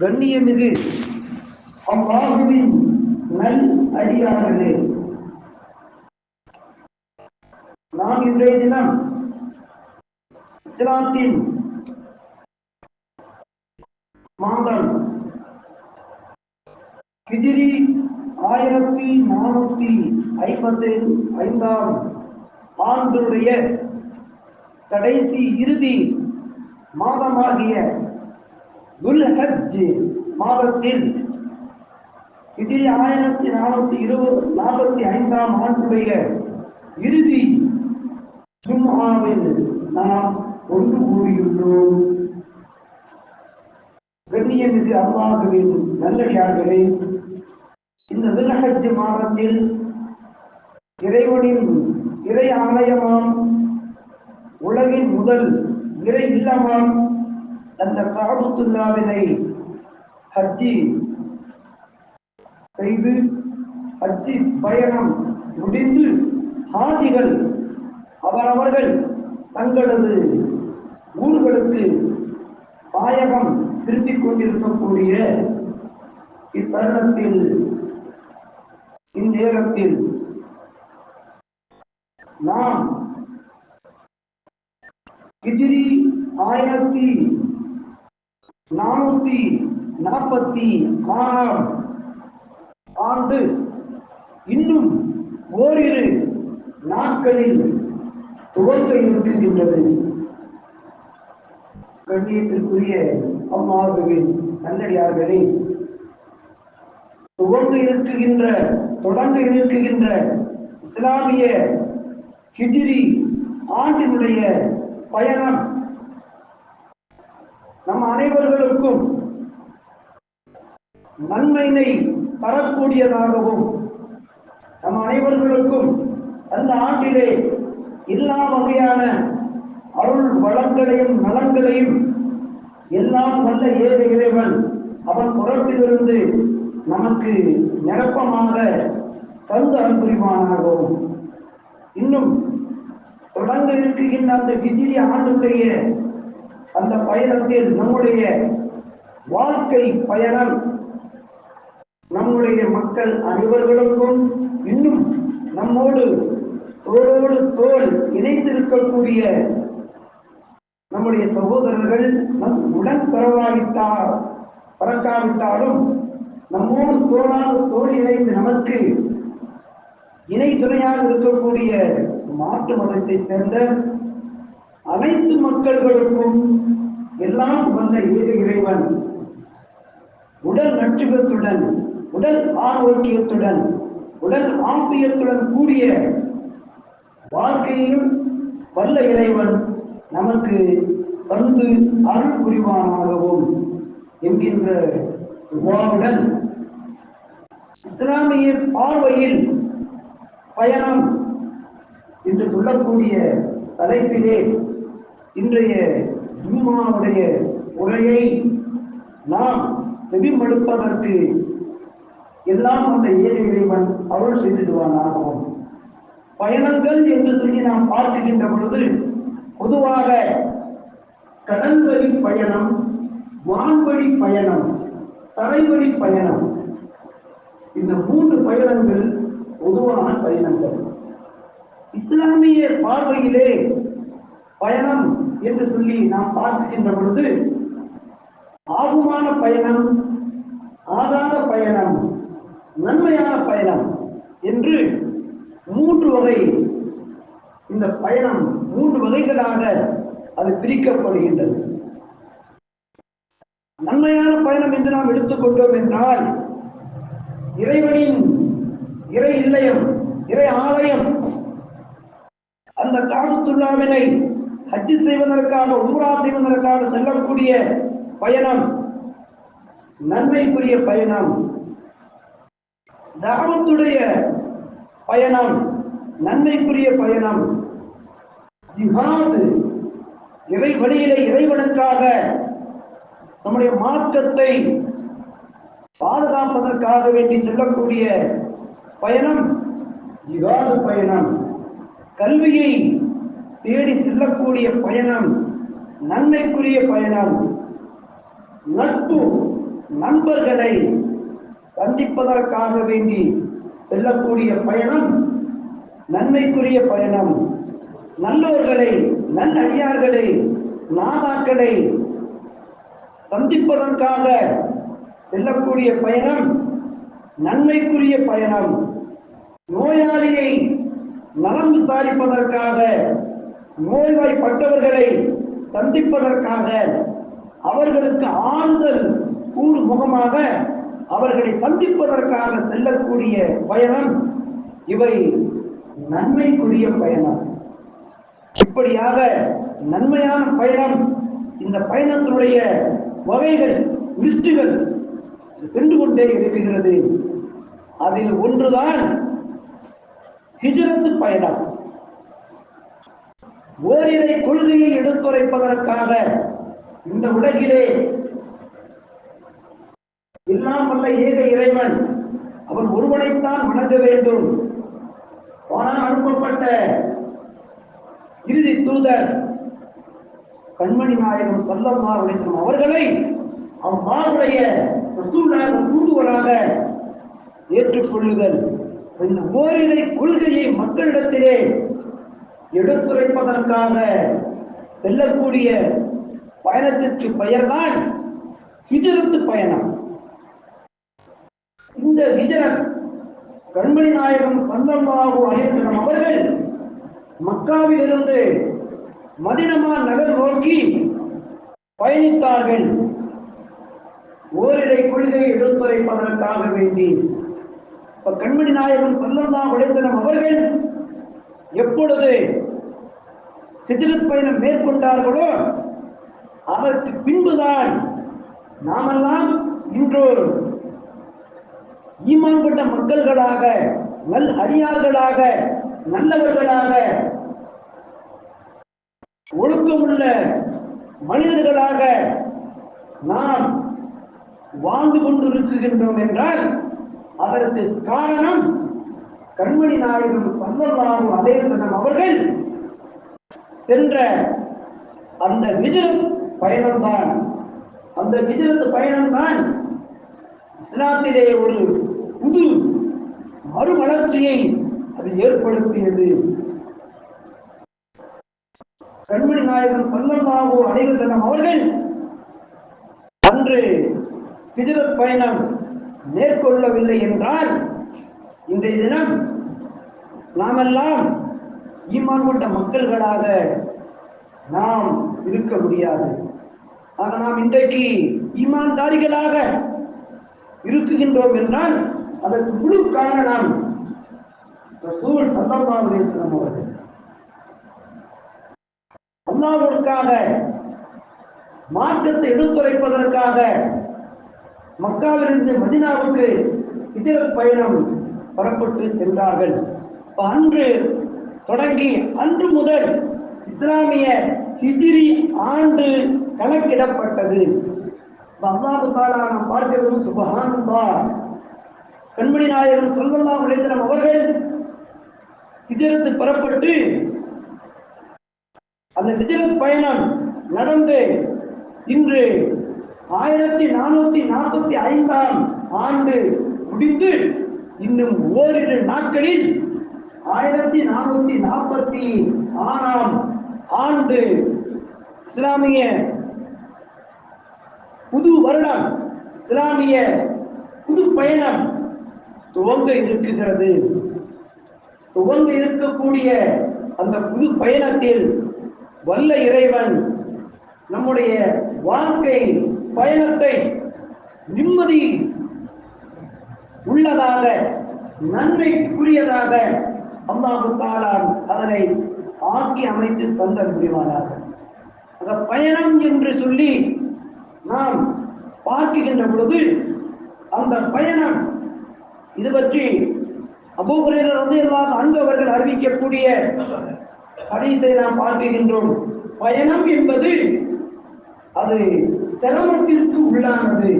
கண்ணியமிகு அல்லாஹுவின் நல் அடியார்களே. நாம் இன்றைய தினம் இஸ்லாத்தின் மாதம் கிதிரி ஆயிரத்தி நானூத்தி ஐம்பத்தி ஐந்தாம் ஆண்டுடைய கடைசி இறுதி மாதமாகிய துல்ஹஜ் மாதத்தில் ஹிஜ்ரி ஆயிரத்தி நானூத்தி இருபது நாற்பத்தி ஐந்தாம் ஆண்டுடைய இறுதி ஜும்ஆவில் நாம் ஒன்று கூறியுள்ளோம். கண்ணியமிகு அல்லாஹுவின் நல்லடியார்களே இந்த துல்ஹஜ் மாதத்தில் இறைவனின் இறை ஆலயமாம் உலகின் முதல் இறை இல்லமாம் அந்த காபத்துல்லாவினை ஹஜ்ஜி செய்து ஹஜ்ஜி பயணம் முடிந்து ஹாஜிகள் அவரவர்கள் தங்களது ஊர்களுக்கு தாயகம் திருப்பிக் கொண்டிருக்கக்கூடிய இத்தருணத்தில் இந்நேரத்தில் நாம் ஹிஜ்ரி ஆயிரத்தி நானூத்தி நாற்பத்தி ஆறாம் ஆண்டு இன்னும் ஓரிரு நாட்களில் துவங்க இருக்கின்றது. கண்ணியத்திற்குரிய அம்மாவுவின் நல்லடியார்களே துவங்க இருக்குகின்ற தொடங்க இருக்குகின்ற இஸ்லாமிய ஹிஜிரி ஆண்டினுடைய பயணம் நம் அனைவர்களுக்கும் நன்மையினை தரக்கூடியதாகவும் நம் அனைவர்களுக்கும் அந்த ஆண்டிலே எல்லா வகையான அருள் வளங்களையும் நலன்களையும் எல்லாம் வல்ல ஏக இறைவன் அவன் புறத்திலிருந்து நமக்கு நிரப்பமாக தந்து அன்புரிவானாகவும். இன்னும் தொடர்ந்து இருக்கின்ற அந்த விஜய ஆண்டுடைய அந்த பயணத்தில் நம்முடைய வாழ்க்கை பயணம் நம்முடைய மக்கள் அனைவர்களுக்கும் இன்னும் நம்மோடு தோளோடு தோல் இணைந்திருக்கக்கூடிய நம்முடைய சகோதரர்கள் நம் உடன் பரவாவிட்டால் பறக்காவிட்டாலும் நம்மோடு தோளாக தோல் இணைந்து நமக்கு இணை துணையாக இருக்கக்கூடிய மாற்று மதத்தை சேர்ந்த அனைத்து மக்கள்களுக்கும் எல்லாம் வந்த ஏக இறைவன். உடல் நட்சுகத்துடன் உடல் ஆரோக்கியத்துடன் உடல் ஆம்பியத்துடன் கூடிய வாழ்க்கையும் வல்ல இறைவன் நமக்கு தந்து அருள் புரிவானாகவும் என்கின்ற துவாவுடன் இஸ்லாமிய பார்வையில் பயணம் என்று சொல்லக்கூடிய தலைப்பிலே இன்றைய ஜும்மாவுடைய உரையை நாம் செவிமடுப்பதற்கு எல்லாம் அந்த ஏழை இறைவன் அருள் செய்திடுவானாகவும் பயணங்கள் என்று சொல்லி நாம் பார்க்கின்ற பொழுது பொதுவாக கடல்வழி பயணம் வான்வழி பயணம் தரைவழி பயணம் இந்த மூன்று பயணங்கள் பொதுவான பயணங்கள். இஸ்லாமிய பார்வையிலே பயணம் என்று சொல்லி நாம் பார்க்கின்ற பொழுது ஆகுமான பயணம் ஆதார பயணம் நன்மையான பயணம் என்று மூன்று வகை இந்த பயணம் மூன்று வகைகளாக அது பிரிக்கப்படுகின்றது. நன்மையான பயணம் என்று நாம் எடுத்துக்கொண்டோம் என்றால் இறைவனின் இறை இல்லயம் இறை ஆலயம் அந்த காலத்துள்ளாவினை ஹஜ்ஜு செய்வதற்காக உம்ரா செய்வதற்காக செல்லக்கூடிய பயணம் நன்மைக்குரிய பயணம் தாவத்துடைய பயணம் நன்மைக்குரிய பயணம். ஜிஹாது இறை வழியிலே இறைவனுக்காக நம்முடைய மாற்றத்தை பாதுகாப்பதற்காக வேண்டி செல்லக்கூடிய பயணம் ஜிஹாது பயணம். கல்வியை தேடி செல்லக்கூடிய பயணம் நன்மைக்குரிய பயணம். நட்பு நண்பர்களை சந்திப்பதற்காக வேண்டி செல்லக்கூடிய பயணம் நன்மைக்குரிய பயணம். நல்லோர்களை நல்லடியார்களை நாதாக்களை சந்திப்பதற்காக செல்லக்கூடிய பயணம் நன்மைக்குரிய பயணம். நோயாளியை நலம் விசாரிப்பதற்காக நோய்வாய்ப்பட்டவர்களை சந்திப்பதற்காக அவர்களுக்கு ஆறுதல் கூறு முகமாக அவர்களை சந்திப்பதற்காக செல்லக்கூடிய பயணம் இவை நன்மைக்குரிய பயணம். இப்படியாக நன்மையான பயணம் இந்த பயணத்தினுடைய வகைகள் லிஸ்டுகள் சென்று கொண்டே இருக்கிறது அதில் ஒன்றுதான் ஹிஜரத்து பயணம். ஓரிரை கொள்கையை எடுத்துரைப்பதற்காக இந்த உலகிலே எல்லாம் வல்ல ஏக இறைவன் அவன் ஒருவனைத்தான் வணங்க வேண்டும். ஆனால் அனுப்பப்பட்ட இறுதி தூதர் கண்மணி நாயகம் சல்லம்மா அலிஸ்லாம் அவர்களை அவ்வாறுடைய ரசூலாக தூண்டுவராக ஏற்றுக்கொள்ளுதல். இந்த ஓரிரை கொள்கையை மக்களிடத்திலே எடுத்துரைப்பதற்காக செல்லக்கூடிய பயணத்திற்கு பெயர்தான் ஹிஜரத்து பயணம். இந்த ஹிஜரத் கண்மணி நாயகம் சல்லல்லாஹு அலைஹி அவர்கள் மக்காவிலிருந்து மதினமா நகர் நோக்கி பயணித்தார்கள். ஓரிரை கொள்கை எடுத்துரைப்பதற்காக வேண்டி. இப்ப கண்மணி நாயகம் சல்லல்லாஹு அலைஹி அவர்கள் எப்பொழுது ஹிஜ்ரத் பயணம் மேற்கொண்டார்களோ அதற்கு பின்புதான் நாமெல்லாம் இன்று ஈமான் கொண்ட மக்கள்களாக நல் அடியார்களாக நல்லவர்களாக ஒழுக்கமுள்ள மனிதர்களாக நாம் வாழ்ந்து கொண்டிருக்கின்றோம் என்றால் அதற்கு காரணம் கண்மணி நாயகம் சல்லல்லாஹு அதே அவர்கள் சென்ற அந்த விஜய் பயணம்தான். அந்த விஜயத்து பயணம்தான் இஸ்லாத்திலே ஒரு புது மறுமலர்ச்சியை அது ஏற்படுத்தியது. கண்மணி நாயகன் சல்லல்லாஹு அலைஹி வஸல்லம் அவர்கள் அன்று ஹிஜ்ரத் பயணம் மேற்கொள்ளவில்லை என்றால் இன்றைய தினம் நாமெல்லாம் ஈமான் கொண்ட மக்கள்களாக நாம் இருக்க முடியாது. ஆக நாம் இன்றைக்கு ஈமான்தாரிகளாக இருக்குகின்றோம் என்றால் அதற்கு முழு காரணம் ரசூல் சல்லல்லாஹு அலைஹி வஸல்லம் அவர்கள். மார்க்கத்தை எடுத்துரைப்பதற்காக மக்காவிலிருந்து மதினாவுக்கு இதர பயணம் புறப்பட்டு சென்றார்கள். அன்று தொடங்கி அன்று முதல் இஸ்லாமிய ஹிஜிரி ஆண்டு கணக்கிடப்பட்டது. அல்லாஹு தாலா நாம் பார்க்கிறதும் சுபஹானல்லாஹ் கண்மணி நாயகம் சொல்லல்லா அலைஹி அவர்கள் ஹிஜரத்து புறப்பட்டு அந்த ஹிஜரத் பயணம் நடந்து இன்று ஆயிரத்தி நானூத்தி நாற்பத்தி ஐந்தாம் ஆண்டு முடிந்து இன்னும் ஓரிரு நாட்களில் ஆயிரத்தி நானூத்தி நாற்பத்தி ஆறாம் ஆண்டு இஸ்லாமிய புது வருடம் இஸ்லாமிய புது பயணம் துவங்க இருக்குகிறது துவங்க இருக்கக்கூடிய அந்த புது பயணத்தில் வல்ல இறைவன் நம்முடைய வாழ்க்கை பயணத்தை நிம்மதி உள்ளதாக நன்மைக்குரியதாக அல்லாஹு தாலான் அதனை ஆக்கி அமைத்து தந்த முடிவானாக அந்த பயணம் என்று சொல்லி நாம் பார்க்கின்ற பொழுது அந்த பயணம் இது பற்றி அபூகுரையில் வந்து அன்பு அவர்கள் அறிவிக்கக்கூடிய ஹதீஸை நாம் பார்க்கின்றோம். பயணம் என்பது அது சிரமத்திற்கு உள்ளானது.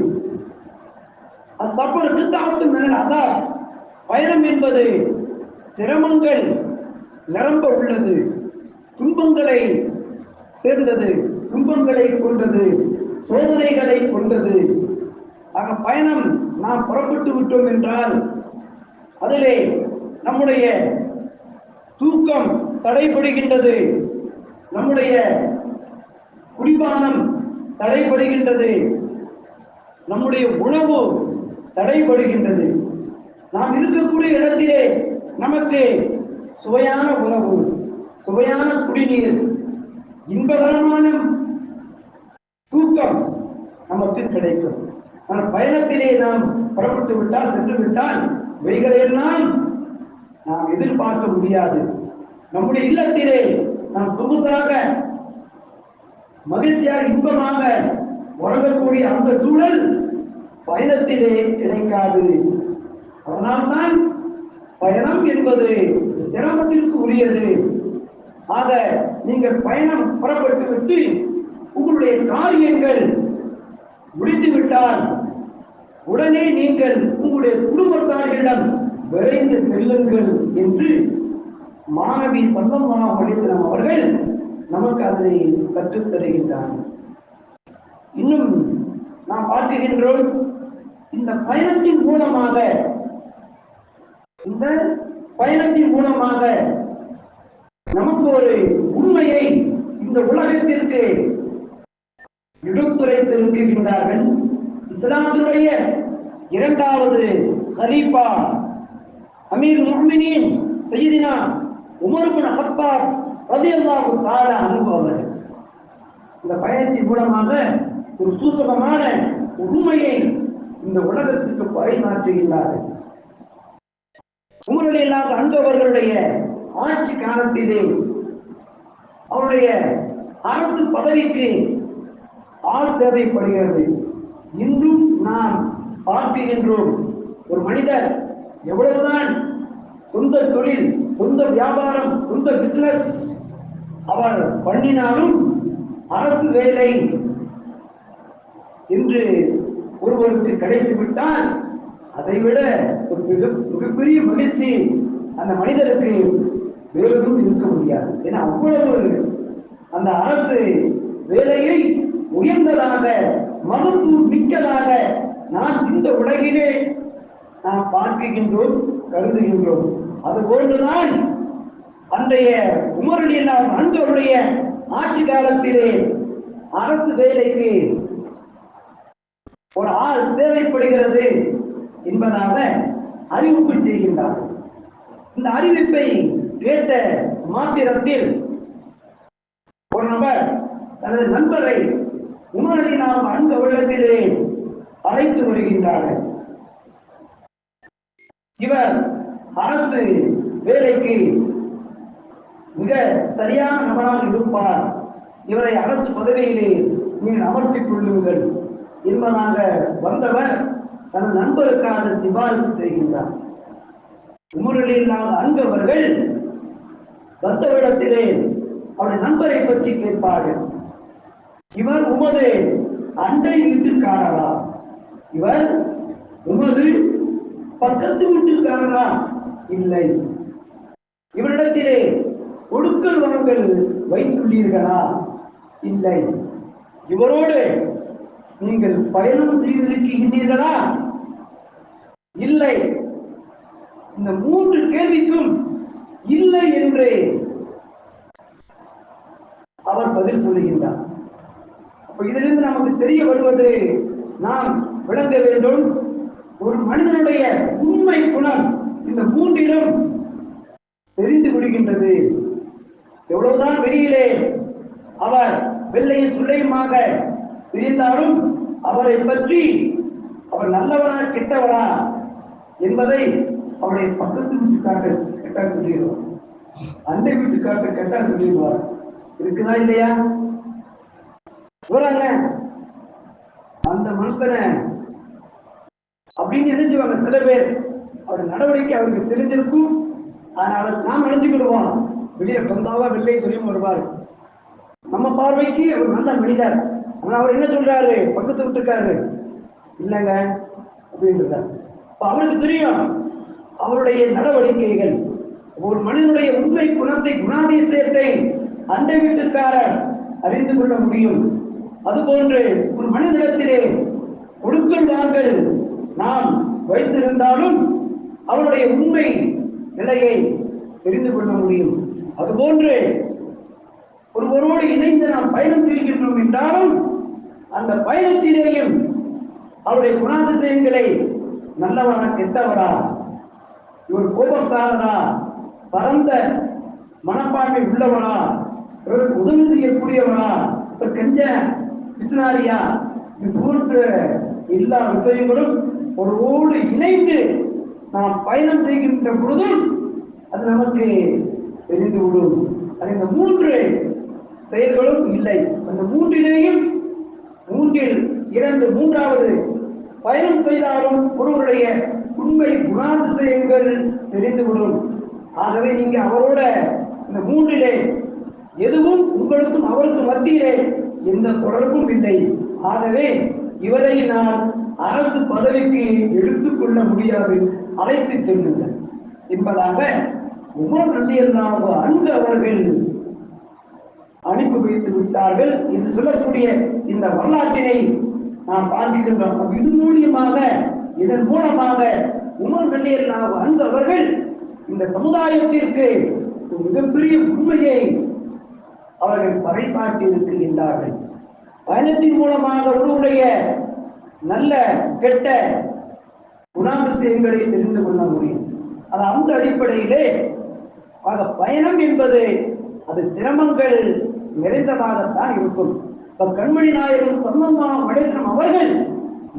அசப்பருக்கு தாத்து மேல் அதான் பயணம் என்பது சிரமங்கள் நிரம்ப உள்ளது துன்பங்களை சேர்ந்தது துன்பங்களை கொண்டது சோதனைகளை கொண்டது ஆக பயணம் நாம் புறப்பட்டு விட்டோம் என்றால் அதிலே நம்முடைய தூக்கம் தடைபடுகின்றது. நம்முடைய குடிபானம் தடைபடுகின்றது. நம்முடைய உணவு தடைபடுகின்றது. நாம் இருக்கக்கூடிய இடத்திலே நமக்கு சுவையான உணவு சுவையான குடிநீர் இன்பகரமான தூக்கம் நமக்கு கிடைக்கும். ஆனால் பயணத்திலே நாம் புறப்பட்டு விட்டால் சென்று விட்டால் இவைகளையெல்லாம் நாம் எதிர்பார்க்க முடியாது. நம்முடைய இல்லத்திலே நாம் சொகுசாக மகிழ்ச்சியாக இன்பமாக உறங்கக்கூடிய அந்த சூழல் பயணத்திலே கிடைக்காது. அதனால்தான் பயணம் என்பது சிரமத்திற்கு உரியது. ஆக நீங்கள் பயணம் புறப்பட்டு விட்டு உங்களுடைய காரியங்கள் முடித்து விட்டால் உடனே நீங்கள் உங்களுடைய குடும்பத்தார்களிடம் விரைந்து செல்லுங்கள் என்று மாணவி சந்தமா வழித்தனம் அவர்கள் நமக்கு அதனை கற்றுத் தருகின்றார் இன்னும் நாம் பார்க்கின்றோம் இந்த பயணத்தின் மூலமாக இந்த பயணத்தின் மூலமாக நமக்கு ஒரு உண்மையை இந்த உலகத்திற்கு எடுத்துரைத்திருக்கின்றார்கள். இஸ்லாத்தினுடைய இரண்டாவது ஹலீஃபா அமீர் முர்மினின் செய்தினா உமருபின் ஹத்தாப் ரலியல்லாஹு அனுபவர் இந்த பயணத்தின் மூலமாக ஒரு சூசகமான உண்மையை இந்த உலகத்திற்கு பறைமாற்றுகின்றார்கள். உமருடைய இல்லாத அன்பவர்களுடைய ஆட்சி காலத்திலே அவருடைய அரசு பதவிக்கு ஆள் தேவைப்படுகிறது. இன்றும் நாம் பார்க்கின்றோம். ஒரு மனிதர் எவ்வளவுதான் சொந்த தொழில் சொந்த வியாபாரம் சொந்த பிசினஸ் அவர் பண்ணினாலும் அரசு வேலை என்று ஒருவருக்கு கிடைத்து அதை அதைவிட ஒரு மிக- மிகப்பெரிய மகிழ்ச்சி அந்த மனிதருக்கு வேறொன்றும் இருக்க முடியாது. ஏன்னா அவ்வளவு அந்த அரசு வேலையை உயர்ந்ததாக மகத்துவம் மிக்கதாக நாம் இந்த உலகிலே நாம் பார்க்கின்றோம் கருதுகின்றோம். அது போன்றுதான் அன்றைய உமரலியெல்லாம் அன்பருடைய ஆட்சி காலத்திலே அரசு வேலைக்கு ஒரு ஆள் தேவைப்படுகிறது. என்பதாக அறிவிப்பு செய்கின்றார்கள் இந்த அறிவிப்பை கேட்ட மாத்திரத்தில் ஒரு நபர் தனது நண்பரை உணர்வை நாம் அன்பு உள்ளத்திலே அழைத்து வருகின்றார்கள். இவர் அரசு வேலைக்கு மிக சரியான நபராக இருப்பார். இவரை அரசு பதவியிலே நீங்கள் அமர்த்திக் கொள்ளுங்கள் என்பதாக வந்தவர் தன் நண்பருக்காக சிபாரிசு செய்கின்றார். உமரில் இல்லாத அன்பவர்கள் வந்தவரிடத்திலே அவருடைய நண்பரை பற்றி கேட்பார்கள். இவர் உமது அண்டை வீட்டிற்காரரா இவர் உமது பக்கத்து வீட்டிற்காரரா இல்லை. இவரிடத்திலே ஒடுக்கல் வனங்கள் வைத்துள்ளீர்களா? இல்லை. இவரோடு நீங்கள் பயணம் செய்திருக்கின்றீர்களா? இல்லை. இந்த மூன்று கேள்விக்கும் இல்லை என்று அவர் பதில் சொல்லுகின்றார். அப்ப இதிலிருந்து நமக்கு தெரிய வருவது நாம் விளங்க வேண்டும். ஒரு மனிதனுடைய உண்மை குணம் இந்த மூன்றிலும் தெரிந்து விடுகின்றது எவ்வளவுதான் வெளியிலே அவர் வெள்ளையும் சுள்ளையுமாக தெரிந்தாலும் அவரை பற்றி அவர் நல்லவரா கெட்டவரா என்பதை அவருடைய பக்கத்து வீட்டுக்காரர் கேட்டா சொல்லிடுவார். அண்டை வீட்டுக்காரர் கேட்டா சொல்லிடுவார். இருக்குதா இல்லையா? போறாங்க. அந்த மனுஷனை அப்படின்னு நினைச்சுவாங்க சில பேர். அவர் நடவடிக்கை அவருக்கு தெரிஞ்சிருக்கும். அதனால நாம் நினைச்சுக்கிடுவோம். வெளியே பந்தாவா வெள்ளை சொல்லியும் வருவார். நம்ம பார்வைக்கு அவர் நல்ல மனிதர். ஆனால் அவர் என்ன சொல்றாரு? பக்கத்து விட்டுருக்காரு இல்லைங்க. அப்படின்றார் அவருக்கு தெரியும் அவருடைய நடவடிக்கைகள். ஒரு மனிதனுடைய உண்மை குணத்தை குணாதிசயத்தை அண்டை வீட்டுக்காரர் அறிந்து கொள்ள முடியும். அதுபோன்று ஒரு மனிதனிடத்திலே கொடுக்கல் வாங்கல் நாம் வைத்திருந்தாலும் அவருடைய உண்மை நிலையை தெரிந்து கொள்ள முடியும். அதுபோன்று ஒருவரோடு இணைந்து நாம் பயணம் செய்கின்றோம் என்றாலும் அந்த பயணத்திலேயும் அவருடைய குணாதிசயங்களை நல்லவனா கெட்டவரா இவர் கோபக்காரரா பரந்த மனப்பான்மை உள்ளவனா? இவர் உதவி செய்யக்கூடியவனா? இவர் கெஞ்ச கிருஷ்ணாரியா இது போன்ற எல்லா விஷயங்களும் ஒருவோடு இணைந்து நாம் பயணம் செய்கின்ற பொழுதும் அது நமக்கு தெரிந்துவிடும். அது இந்த மூன்று செயல்களும் இல்லை. அந்த மூன்றிலேயும் மூன்றில் இரண்டு மூன்றாவது பயணம் செய்தாலும் ஒருவருடைய உண்மை குணாதிசயங்கள் தெரிந்துவிடும். ஆகவே நீங்க அவரோட இந்த மூன்றிலே எதுவும் உங்களுக்கும் அவருக்கும் மத்தியிலே எந்த தொடர்பும் இல்லை. ஆகவே இவரை நான் அரசு பதவிக்கு எடுத்துக்கொள்ள முடியாது அழைத்து செல்லுங்கள். என்பதாக உமர் ரலியல்லாஹு அன்பு அவர்கள் அனுப்பி வைத்து விட்டார்கள் என்று சொல்லக்கூடிய இந்த வரலாற்றினை நாம் பார்க்கின்றோம். இது மூலியமாக இதன் மூலமாக உமர் ரலியல்லாஹு நாம் அவர்கள் இந்த சமுதாயத்திற்கு மிகப்பெரிய உண்மையை அவர்கள் பறைசாட்டி இருக்கின்றார்கள் பயணத்தின் மூலமாக ஒருவருடைய நல்ல கெட்ட குணாதிசயங்களை தெரிந்து கொள்ள முடியும். அது அந்த அடிப்படையிலே ஆக பயணம் என்பது அது சிரமங்கள் நிறைந்ததாகத்தான் இருக்கும். கண்மணி நாயகம் சம்பந்தமா மடைசனம் அவர்கள்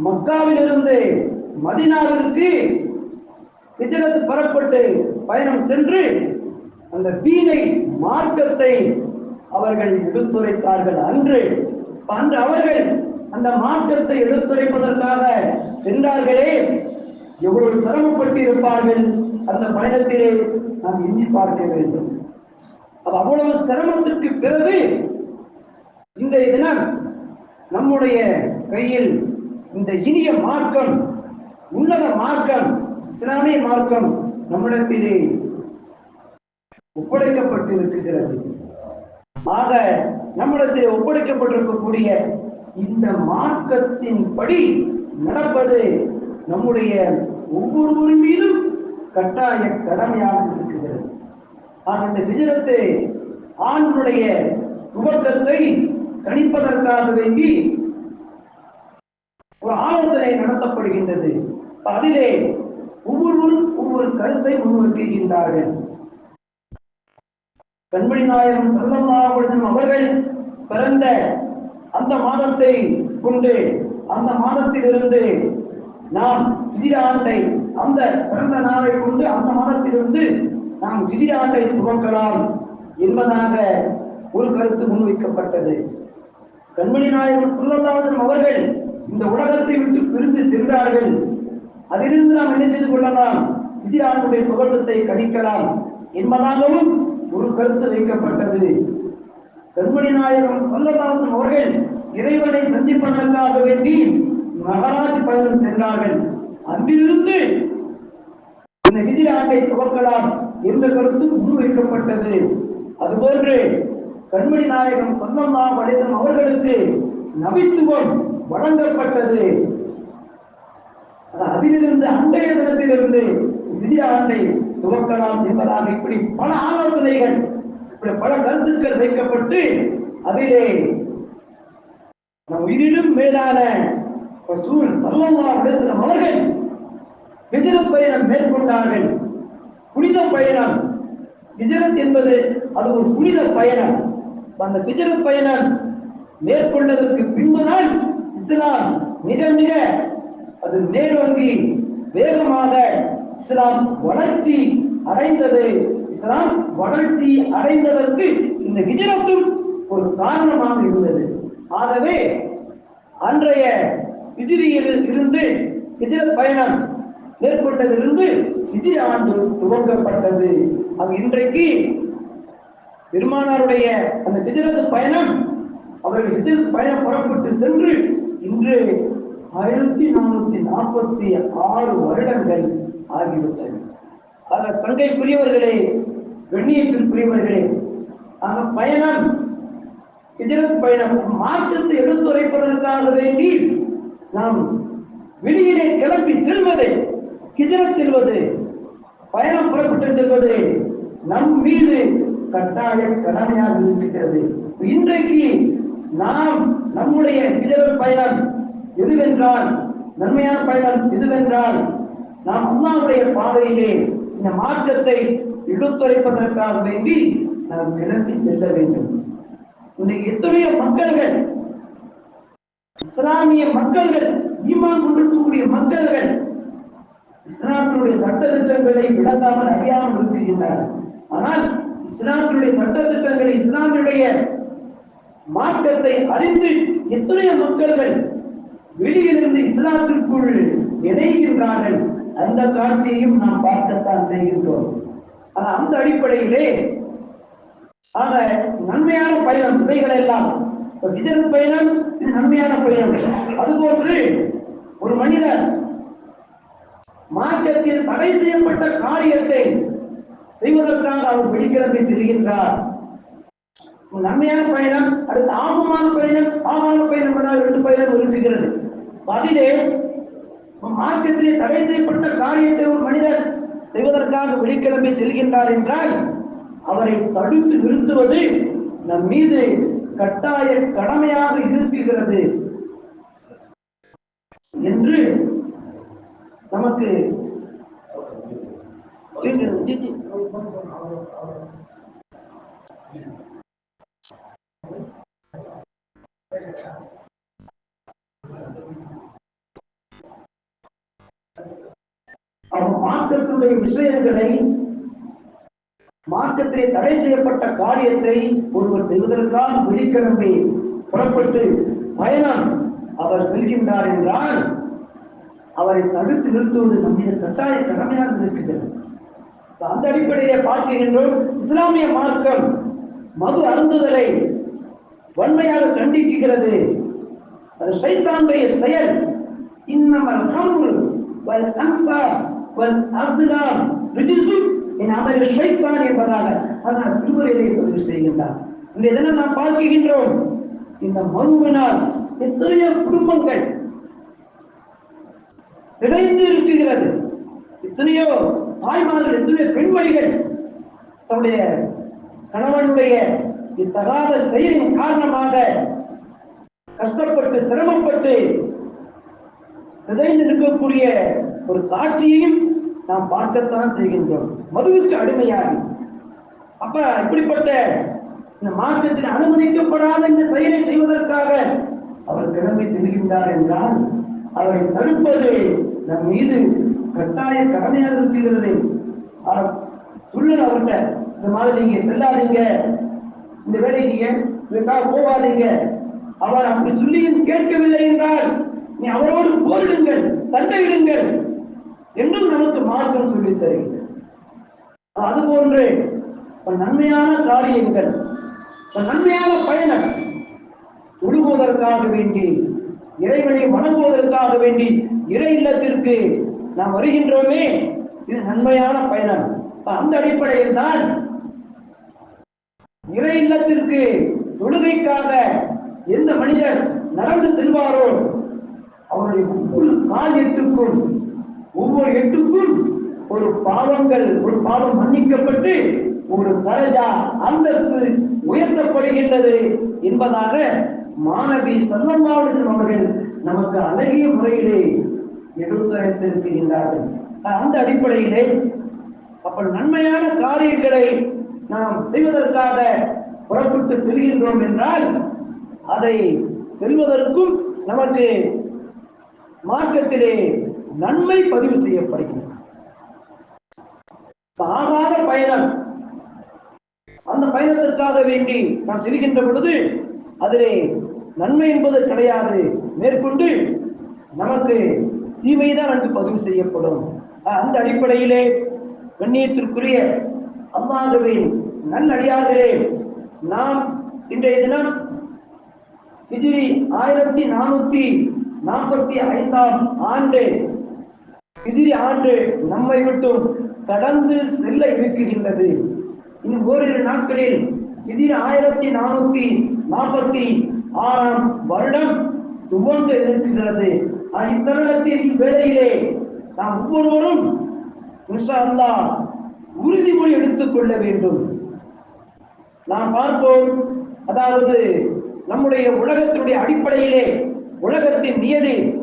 மக்காவிலிருந்து மதினாவிற்கு ஹிஜரத் பெறப்பட்டு பயணம் சென்று அந்த தீனை மார்க்கத்தை அவர்கள் எடுத்துரைத்தார்கள் அன்று. அன்று அவர்கள் அந்த மார்க்கத்தை எடுத்துரைப்பதற்காக சென்றார்களே. எவ்வளவு சிரமப்பட்டிருப்பார்கள்? அந்த பயணத்திலே நாம் எண்ணி பார்க்க வேண்டும். அவ்வளவு சிரமத்திற்கு பிறகு இந்த தினம் நம்முடைய கையில் இந்த இனிய மார்க்கம் உன்னத மார்க்கம் இஸ்லாமிய மார்க்கம் நம்மிடத்திலே ஒப்படைக்கப்பட்டிருக்கிறது. ஆக நம்மிடத்தில் ஒப்படைக்கப்பட்டிருக்கக்கூடிய இந்த மார்க்கத்தின் படி நடப்பது நம்முடைய ஒவ்வொருவரின் மீதும் கட்டாய கடமையாக இருக்கிறது. ஆக இந்த விஜயத்து ஆண்களுடைய துவக்கத்தை கணிப்பதற்காக வேண்டி ஒரு ஆலோசனை நடத்தப்படுகின்றது. அதிலே ஒவ்வொருவரும் ஒவ்வொரு கருத்தை முன்வைக்கின்றார்கள் கண்மணி நாயகம் சல்லல்லாஹு அவர்கள் பிறந்த அந்த மாதத்தை கொண்டு அந்த மாதத்திலிருந்து நாம் விஜய ஆண்டை அந்த பிறந்த நாளை கொண்டு அந்த மாதத்திலிருந்து நாம் விஜய ஆண்டை துவக்கலாம் என்பதாக ஒரு கருத்து முன்வைக்கப்பட்டது. கண்மணி நாயகம் சொல்லல்லாதன் அவர்கள் இந்த உலகத்தை விட்டு பிரிந்து சென்றார்கள். அதிலிருந்து நாம் என்ன செய்து கொள்ளலாம்? விஜய புகழ்வத்தை கணிக்கலாம். என்பதாகவும் ஒரு கருத்து வைக்கப்பட்டது. கண்மணி நாயகம் சொல்லதாசன் அவர்கள் இறைவனை சந்திப்பதற்காக வேண்டி மகாராஜ் பயணம் சென்றார்கள். அன்றிலிருந்து இந்த நிதி ஆண்டை துவக்கலாம் என்ற கருத்து முன்வைக்கப்பட்டது. அதுபோன்று கண்மணி நாயகம் சொல்லல்லா வடிதம் அவர்களுக்கு நபித்துவம் வழங்கப்பட்டது. அதிலிருந்து அண்டைய தினத்திலிருந்து விஜய ஆண்டை துவக்கலாம் என்பதாக இப்படி பல ஆலோசனைகள் இப்படி பல கருத்துக்கள் வைக்கப்பட்டு அதிலே நம் உயிரிலும் மேலான ரசூல் ஸல்லல்லாஹு அலைஹி அவர்கள் ஹிஜ்ரத் பயணம் மேற்கொண்டார்கள். புனித பயணம். ஹிஜ்ரத் என்பது அது ஒரு புனித பயணம். அந்த ஹிஜ்ரத் பயணம் மேற்கொண்டதற்கு பின்புதான் இஸ்லாம் மிக மிக அது மேலோங்கி வேகமாக இஸ்லாம் வளர்ச்சி அடைந்தது. இஸ்லாம் வளர்ச்சி அடைந்ததற்கு இந்த ஹிஜரத்தும் ஒரு காரணமாக இருந்தது. ஆகவே அன்றைய ஹிஜ்ரியில் இருந்து ஹிஜ்ரத் பயணம் மேற்கொண்டதிலிருந்து ஹிஜ்ரி ஆண்டு துவங்கப்பட்டது. அது இன்றைக்கு பெருமானாருடைய அந்த ஹிஜ்ரத் பயணம் அவர்கள் ஹிஜ்ரத் பயணம் புறப்பட்டு சென்று இன்று ஆயிரத்தி நானூத்தி நாற்பத்தி ஆறு வருடங்கள் ஆகிவிட்டது. ஆக சங்கைக்குரியவர்களே கண்ணியத்திற்குரியவர்களே ஆக பயணம் ஹிஜரத் பயணம் மாற்றத்தை எடுத்துரைப்பதற்காக வேண்டி நாம் வெளியிலே கிளம்பி செல்வது ஹிஜரத் செல்வது பயணம் புறப்பட்டு செல்வது நம் மீது கட்டாய கடமையாக இருக்கிறது இன்றைக்கு நாம் நம்முடைய இதழ் பயணம் எதுவென்றால் நன்மையான பயணம் எதுவென்றால் நாம் அல்லாவுடைய பாதையிலே இந்த மாற்றத்தை இழுத்துரைப்பதற்காக வேண்டி நாம் கிளம்பி செல்ல வேண்டும். இன்னைக்கு எத்தனையோ மக்கள்கள் இஸ்லாமிய மக்கள்கள் ஈமான் கொண்டிருக்கக்கூடிய மக்கள்கள் இஸ்லாத்தினுடைய சட்ட திட்டங்களை விளங்காமல் அறியாமல் இருக்கின்றனர் ஆனால் இஸ்லாத்தினுடைய சட்ட திட்டங்களை இஸ்லாமியுடைய மாற்றத்தை அறிந்து எத்தனையோ மக்கள்கள் வெளியிலிருந்து இஸ்லாத்திற்குள் இணைகின்றார்கள். அந்த காட்சியையும் நாம் பார்க்கத்தான் செய்கின்றோம். அந்த அடிப்படையிலே ஆக நன்மையான பயணம் இவைகள் எல்லாம். இதன் பயணம் இது நன்மையான பயணம். அதுபோன்று ஒரு மனிதர் மார்க்கத்தில் தடை செய்யப்பட்ட காரியத்தை செய்வதற்காக அவர் வெளிக்கிழமை செல்கின்றார் நன்மையான பயணம் அடுத்து ஆபமான பயணம் ஆபான பயணம் என்றால் ரெண்டு பயணம் இருக்கிறது அதிலே மார்க்கத்திலே தடை செய்யப்பட்ட காரியத்தை ஒரு மனிதர் செய்வதற்காக வெளிக்கிழமை செல்கின்றார் என்றால் அவரை தடுத்து நிறுத்துவது நம் மீது கட்டாய கடமையாக இருக்குகிறது என்று நமக்கு இருக்கிறது. ஜி, ஜி. அவன் விஷயங்களை மாற்றத்திலே தடை செய்யப்பட்ட காரியத்தை ஒருவர் செய்வதற்காக வெளிக்கிழமை புறப்பட்டு பயணம் அவர் செல்கின்றார் என்றால் அவரை தடுத்து நிறுத்துவது நம்முடைய கட்டாய கடமையாக இருக்கின்றது அந்த அடிப்படையிலே பார்க்கின்றோம் இஸ்லாமிய மார்க்கம் மது அருந்துதலை வன்மையாக கண்டிக்கிறது. அது சைத்தானுடைய செயல். இன்னமல் ஹம்ரு வல் அன்சார் வல் அஸ்லாம் ரிஜிசும் என் அமர் ஷைத்தான் என்பதாக அதனால் திருமுறையிலே பதிவு செய்கின்றார் இந்த தினம் நாம் பார்க்கின்றோம் இந்த மதுவினால் எத்தனையோ குடும்பங்கள் சிதைந்து இருக்கிறது. எத்தனையோ தாய்மார்கள் எத்தனையோ பெண்மணிகள் தன்னுடைய கணவனுடைய இத்தகாத செயலின் காரணமாக கஷ்டப்பட்டு சிரமப்பட்டு சிதைந்து இருக்கக்கூடிய ஒரு காட்சியையும் நாம் பார்க்கத்தான் செய்கின்றோம். மதுவிற்கு அடிமையாகி. அப்ப இப்படிப்பட்ட இந்த மாற்றத்தில் அனுமதிக்கப்படாத இந்த செயலை செய்வதற்காக அவர் கிளம்பி செல்கின்றார் என்றால் அவரை தடுப்பது நம் மீது கட்டாய கடமையாக இருக்கிறது. சொல்லுங்க அவர்கிட்ட இந்த மாதிரி நீங்க செல்லாதீங்க. இந்த வேலைக்கு இதுக்காக போகாதீங்க. அவர் அப்படி சொல்லியும் கேட்கவில்லை என்றால் நீ அவரோடு போரிடுங்கள் சண்டையிடுங்கள் என்றும் நமக்கு மார்க்கம் சொல்லி தருகிறது. அது போன்று நன்மையான காரியங்கள் நன்மையான பயணம் உழுவதற்காக வேண்டி இறைவனை வணங்குவதற்காக வேண்டி இறை இல்லத்திற்கு நாம் வருகின்றோமே. இது நன்மையான பயணம். அந்த அடிப்படையில் தான் இறை இல்லத்திற்கு தொழுகைக்காக எந்த மனிதர் நடந்து செல்வாரோ அவருடைய ஒவ்வொரு கால் எட்டுக்கும் ஒவ்வொரு எட்டுக்கும் ஒரு பாவங்கள் ஒரு பாவம் மன்னிக்கப்பட்டு ஒரு தரஜா அந்தஸ்து உயர்த்தப்படுகின்றது என்பதாக மாணவி சல்லல்லாஹு அவர்கள் நமக்கு அழகிய முறையிலே எடுத்துரைத்திருக்கின்றார்கள் அந்த அடிப்படையிலே அப்ப நன்மையான காரியங்களை நாம் செய்வதற்காக புறப்பட்டு செல்கின்றோம் என்றால் அதை செல்வதற்கும் நமக்கு மார்க்கத்திலே நன்மை பதிவு செய்யப்படுகிறது. ஆகாத பயணம். அந்த பயணத்திற்காக வேண்டி நாம் செல்கின்ற பொழுது அதிலே நன்மை என்பது கிடையாது. மேற்கொண்டு நமக்கு தீமைதான் அங்கு பதிவு செய்யப்படும். அந்த அடிப்படையிலே கண்ணியத்திற்குரிய அல்லாஹுவின் நல்லடியார்களே நாம் இன்றைய தினம் ஹிஜிரி ஆயிரத்தி நானூத்தி நாற்பத்தி ஐந்தாம் ஆண்டு ஹிஜ்ரி ஆண்டு நம்மை விட்டும் கடந்து செல்ல இருக்குகின்றது இன்னும் ஓரிரு நாட்களில் எதிரி ஆயிரத்தி நானூத்தி நாற்பத்தி ஆறாம் வருடம் துவங்க இருக்கிறது ஆஹ் இத்தருணத்தின் வேலையிலே நாம் ஒவ்வொருவரும் இன்ஷா உறுதிமொழி எடுத்துக் கொள்ள வேண்டும். நாம் பார்ப்போம் அதாவது நம்முடைய உலகத்தினுடைய அடிப்படையிலே உலகத்தின் நியதி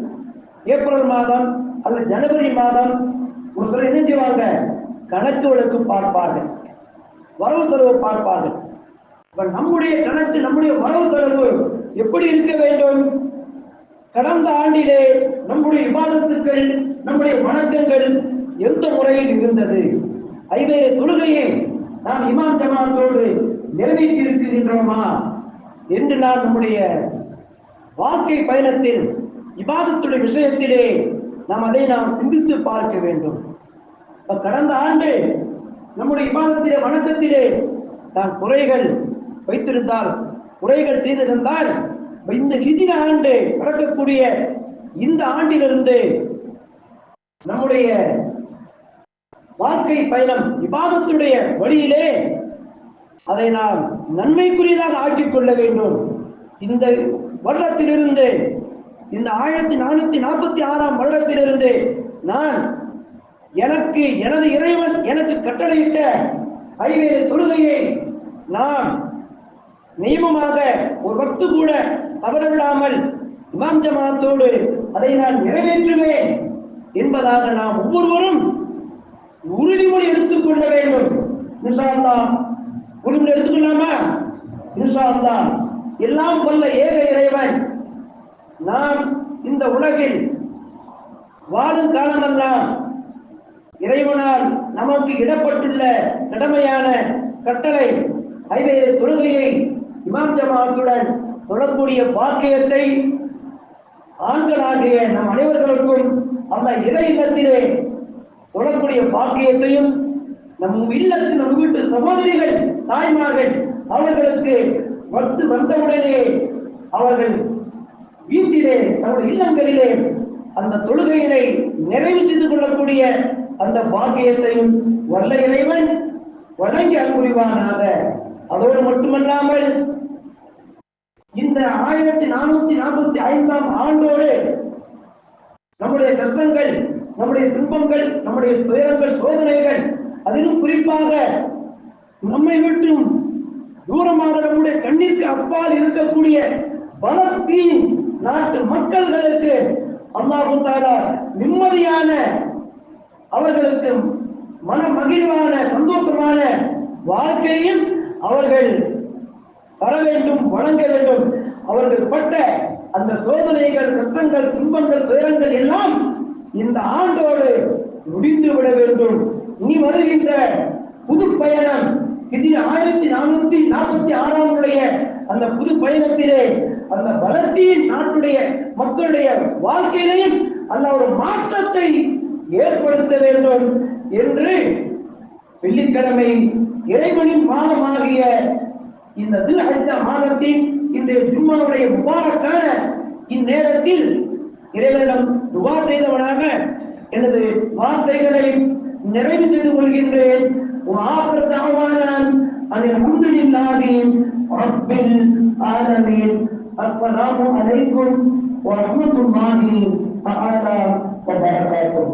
ஏப்ரல் மாதம் அல்லது ஜனவரி மாதம் ஒரு சிலர் என்ன செய்வாங்க? கணக்கு வழக்கு பார்ப்பார்கள். வரவு செலவு பார்ப்பார்கள். நம்முடைய கணக்கு நம்முடைய வரவு செலவு எப்படி இருக்க வேண்டும்? கடந்த ஆண்டிலே நம்முடைய விவாதத்துக்கள் நம்முடைய வணக்கங்கள் எந்த முறையில் இருந்தது? ஐவேறு தொழுகையை நாம் இமாம் ஜமாத்தோடு நிறைவேற்றி இருக்கின்றோமா என்று நாம் நம்முடைய வாழ்க்கை பயணத்தில் இபாதத்துடைய விஷயத்திலே நாம் அதை நாம் சிந்தித்து பார்க்க வேண்டும். இப்ப கடந்த ஆண்டு நம்முடைய இபாதத்திலே வணக்கத்திலே தான் குறைகள் வைத்திருந்தால் குறைகள் செய்திருந்தால் இந்த ஹிஜின ஆண்டு பிறக்கக்கூடிய இந்த ஆண்டிலிருந்து நம்முடைய வாழ்க்கை பயணம் விவாதத்துடைய வழியிலே அதை நாம் நன்மைக்குரியதாக ஆக்கிக் கொள்ள வேண்டும். இந்த வருடத்திலிருந்து இந்த ஆயிரத்தி நானூத்தி நாற்பத்தி ஆறாம் வருடத்திலிருந்து நான் எனக்கு எனது இறைவன் எனக்கு கட்டளையிட்ட ஐவேறு தொழுகையை நான் நியமமாக ஒரு வக்து கூட தவறவிடாமல் இமாம் ஜமாத்தோடு அதை நான் நிறைவேற்றுவேன் என்பதாக நாம் ஒவ்வொருவரும் உறுதிமொழி எடுத்துக் கொள்ள வேண்டும். இன்ஷா உறுதிமொழி எடுத்துக்கொள்ளாமா? இன்ஷா எல்லாம் வல்ல ஏக இறைவன். நாம் இந்த உலகில் வாழும் காலமெல்லாம் இறைவனால் நமக்கு இடப்பட்டுள்ள கடமையான கட்டளை ஐவேறு தொழுகையை இமாம் ஜமாத்துடன் தொடரக்கூடிய பாக்கியத்தை ஆண்களாகிய நம் அனைவர்களுக்கும் அந்த இறை இல்லத்திலே தொடரக்கூடிய பாக்கியத்தையும் நம் இல்லத்தில் நம் வீட்டு சகோதரிகள் தாய்மார்கள் அவர்களுக்கு வந்து வந்தவுடனே அவர்கள் வீட்டிலே தங்களுடைய இல்லங்களிலே அந்த தொழுகையினை நிறைவு செய்து கொள்ளக்கூடிய அந்த பாக்கியத்தையும் வல்ல இறைவன் வழங்கி அன்புரிவானாக. அதோடு மட்டுமல்லாமல் இந்த ஆயிரத்தி நானூத்தி நாற்பத்தி ஐந்தாம் ஆண்டோடு நம்முடைய கஷ்டங்கள் நம்முடைய துன்பங்கள் நம்முடைய துயரங்கள் சோதனைகள் அதிலும் குறிப்பாக நம்மை விட்டும் தூரமாக நம்முடைய கண்ணிற்கு அப்பால் இருக்கக்கூடிய பலத்தீன் நாட்டு மக்கள்களுக்கு அல்லாஹு தாரா நிம்மதியான அவர்களுக்கு மன மகிழ்வான சந்தோஷமான வாழ்க்கையும் அவர்கள் தர வேண்டும் வழங்க வேண்டும். அவர்கள் பட்ட அந்த சோதனைகள் கஷ்டங்கள் துன்பங்கள் துயரங்கள் எல்லாம் இந்த ஆண்டோடு முடிந்து விட வேண்டும். இனி வருகின்ற புது பயணம் இது ஆயிரத்தி நானூத்தி நாற்பத்தி ஆறாம் உடைய அந்த புது பயணத்திலே அந்த பலத்தீன் நாட்டுடைய மக்களுடைய வாழ்க்கையிலையும் அல்ல ஒரு மாற்றத்தை ஏற்படுத்த வேண்டும் என்று வெள்ளிக்கிழமை இறைவனின் மாதமாகிய இந்த தில் ஹஜ்ஜா மாதத்தின் இன்றைய ஜும்மாவுடைய முபாரக்கான இந்நேரத்தில் இறைவனிடம் துவா செய்தவனாக எனது வார்த்தைகளை நிறைவு செய்து கொள்கின்றேன் وآخر دعوانا أن الحمد لله رب العالمين السلام عليكم ورحمة الله تعالى وبركاته